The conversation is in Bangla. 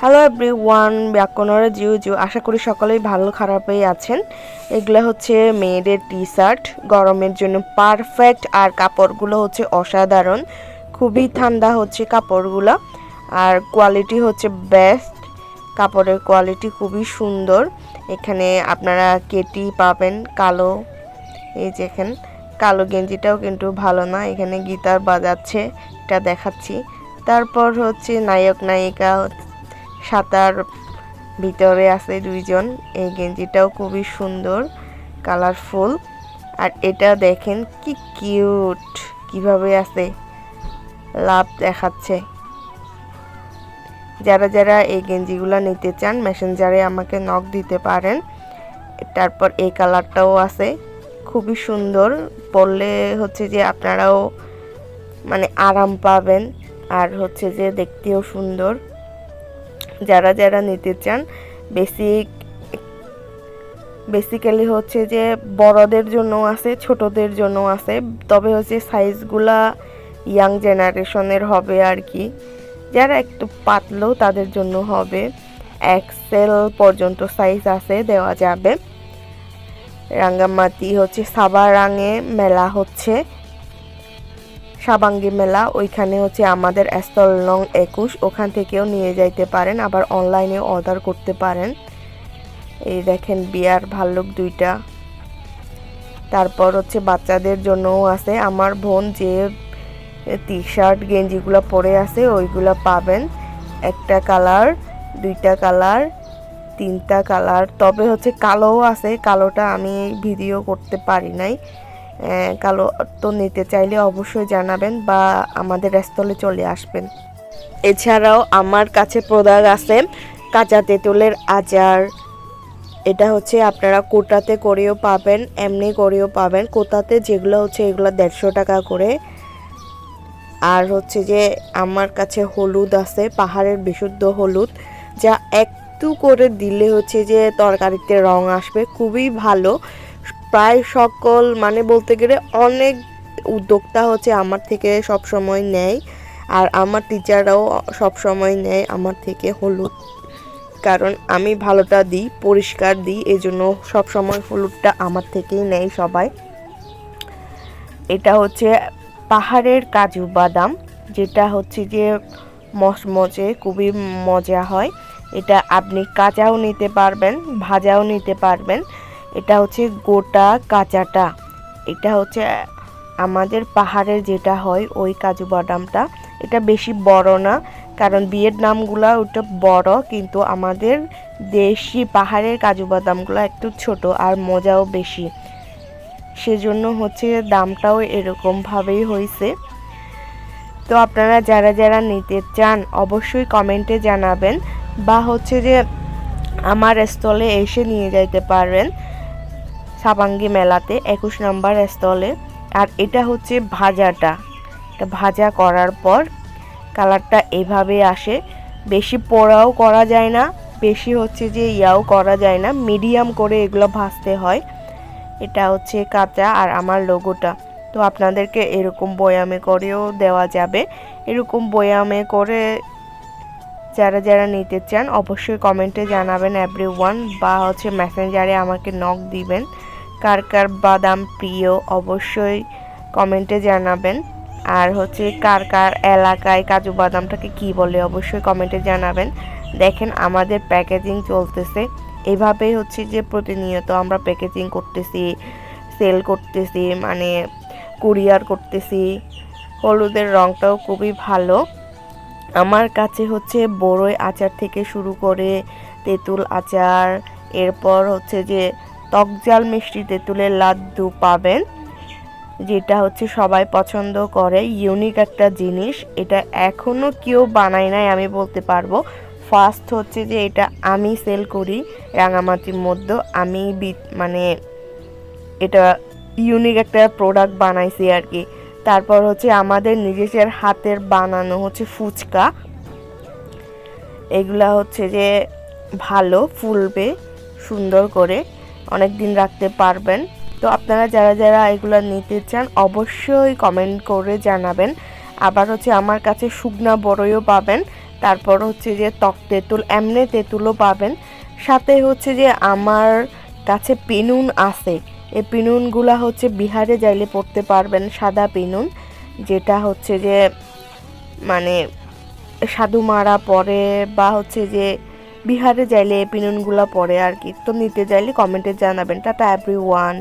হ্যালো এভরি ওয়ান ব্যাকনরা জিও জিও আশা করি সকলেই ভালো, খারাপই আছেন। এগুলো হচ্ছে মেয়েদের টি শার্ট গরমের জন্য পারফেক্ট আর কাপড়গুলো হচ্ছে অসাধারণ। খুবই ঠান্ডা হচ্ছে কাপড়গুলো। আর কোয়ালিটি হচ্ছে বেস্ট কাপড়ের কোয়ালিটি খুবই সুন্দর। এখানে আপনারা কেটি পাবেন, কালো। এই যে এখানে, কালো গেঞ্জিটাও কিন্তু ভালো না। এখানে গিটার বাজাচ্ছে, এটা দেখাচ্ছি। তারপর হচ্ছে নায়ক, নায়িকা সাঁতার ভিতরে আছে দুইজন। এই গেঞ্জিটাও খুবই সুন্দর কালারফুল আর এটা দেখেন কি কিউট কীভাবে আছে। লাভ দেখাচ্ছে। যারা যারা এই গেঞ্জিগুলো নিতে চান মেসেঞ্জারে আমাকে নক দিতে পারেন। তারপর এই কালারটাও আছে। খুবই সুন্দর। পরলে হচ্ছে যে আপনারাও মানে আরাম পাবেন। আর হচ্ছে যে দেখতেও সুন্দর। যারা যারা নিতে চান বেসিক বেসিক্যালি হচ্ছে যে বড়দের জন্য আছে, ছোটদের জন্য আছে, তবে হচ্ছে সাইজগুলা ইয়াং জেনারেশনের হবে আর কি। যারা একটু পাতলো তাদের জন্য হবে। এক্সেল পর্যন্ত সাইজ আছে, দেওয়া যাবে। রাঙ্গামাটি হচ্ছে সাবারাঙে মেলা হচ্ছে। সাবাঙ্গি মেলা, ওইখানে হচ্ছে আমাদের স্থল নং একুশ, ওখান থেকেও নিয়ে যাইতে পারেন, আবার অনলাইনে অর্ডার করতে পারেন। এই দেখেন বিয়ার ভাল্লুক দুইটা। তারপর হচ্ছে বাচ্চাদের জন্যও আছে, আমার বোন যে টি শার্ট গেঞ্জিগুলো পরে আছে, ওইগুলো পাবেন। একটা কালার, দুইটা কালার, তিনটা কালার, তবে হচ্ছে কালোও আছে, কালোটা আমি ভিডিও করতে পারি নাই। কালো তো নিতে চাইলে অবশ্যই জানাবেন বা আমাদের স্থলে চলে আসবেন। এছাড়াও আমার কাছে প্রোডাক্ট আছে কাঁচা তেঁতুলের আচার। এটা হচ্ছে আপনারা কোটাতে করেও পাবেন, এমনি করেও পাবেন। কোটাতে যেগুলো হচ্ছে এগুলো দেড়শো টাকা করে। আর হচ্ছে যে আমার কাছে হলুদ আছে, পাহাড়ের বিশুদ্ধ হলুদ, যা একটু করে দিলে হচ্ছে যে তরকারিতে রং আসবে, খুবই ভালো। প্রায় সকল মানে বলতে গেলে অনেক উদ্যোক্তা হচ্ছে আমার থেকে সব সময় নেয়। আর আমার টিচাররাও সব সময় নেয় আমার থেকে হলুদ। কারণ আমি ভালোটা দিই, পরিষ্কার দিই এই জন্য সবসময় হলুদটা আমার থেকেই নেয় সবাই। এটা হচ্ছে পাহাড়ের কাজু বাদাম, যেটা হচ্ছে যে মচমচে খুবই মজা হয়। এটা আপনি কাঁচাও নিতে পারবেন, ভাজাও নিতে পারবেন। এটা হচ্ছে গোটা কাঁচাটা। এটা হচ্ছে, আমাদের পাহাড়ের যেটা হয়, ওই কাজু বাদামটা। এটা বেশি বড় না, কারণ ভিয়েতনামগুলো ওটা বড়, কিন্তু আমাদের দেশি পাহাড়ের কাজু বাদামগুলো একটু ছোট আর মজাও বেশি। সেজন্য হচ্ছে দামটাও এরকমভাবেই হয়েছে তো আপনারা যারা যারা নিতে চান, অবশ্যই কমেন্টে জানাবেন, বা হচ্ছে যে আমার স্থলে এসে নিয়ে যাইতে পারবেন। সাবাঙ্গি মেলাতে একুশ নম্বর স্থলে আর এটা হচ্ছে ভাজাটা। এটা ভাজা করার পর কালারটা এভাবে আসে। বেশি পোড়াও করা যায় না, বেশি হচ্ছে যে ইয়াও করা যায় না। মিডিয়াম করে এগুলো ভাজতে হয়। এটা হচ্ছে কাঁচা আর আমার লোগোটা। তো আপনাদেরকে এরকম বয়ামে করেও দেওয়া যাবে। এরকম বয়ামে করে যারা যারা নিতে চান, অবশ্যই কমেন্টে জানাবেন এভরি ওয়ান বা হচ্ছে মেসেঞ্জারে আমাকে নক দিবেন। কার কার বাদাম প্রিয় অবশ্যই কমেন্টে জানাবেন। আর হচ্ছে কার কার এলাকায় কাজু বাদামটাকে কি বলে অবশ্যই কমেন্টে জানাবেন। দেখেন আমাদের প্যাকেজিং চলতেছে। এভাবেই হচ্ছে যে প্রতিনিয়ত আমরা প্যাকেজিং করতেছি, সেল করতেছি মানে কুরিয়ার করতেছি। হলুদের রঙটাও খুবই ভালো। আমার কাছে হচ্ছে বড়ই আচার থেকে শুরু করে তেঁতুল আচার, এরপর হচ্ছে যে টকজাল মিষ্টি তেঁতুলের লাড্ডু পাবেন, যেটা হচ্ছে সবাই পছন্দ করে ইউনিক একটা জিনিস। এটা এখনও কেউ বানায় নাই, আমি বলতে পারব। ফার্স্ট হচ্ছে যে এটা আমি সেল করি রাঙামাটির মধ্যে। আমি মানে এটা ইউনিক একটা প্রোডাক্ট বানাইছি আর কি। তারপর হচ্ছে আমাদের নিজেদের হাতের বানানো হচ্ছে ফুচকা। এগুলা হচ্ছে যে ভালো, ফুলবে, সুন্দর করে। অনেক দিন রাখতে পারবেন। তো আপনারা যারা যারা এগুলো নিতে চান, অবশ্যই কমেন্ট করে জানাবেন। আবার হচ্ছে আমার কাছে শুকনা বড়ইও পাবেন, তারপর হচ্ছে যে টক তেঁতুল, এমনি তেঁতুলও পাবেন। সাথে হচ্ছে যে আমার কাছে পিনুন আছে। এই পিনুনগুলা হচ্ছে বিহারে যাইলে পড়তে পারবেন, সাদা পিনুন, যেটা হচ্ছে যে মানে সাধু মারা পরে বা হচ্ছে যে বিহারে যাইলে এই পিনুনগুলা পরে আর কি। তো নিতে চাইলে কমেন্টে জানাবেন। Tata every one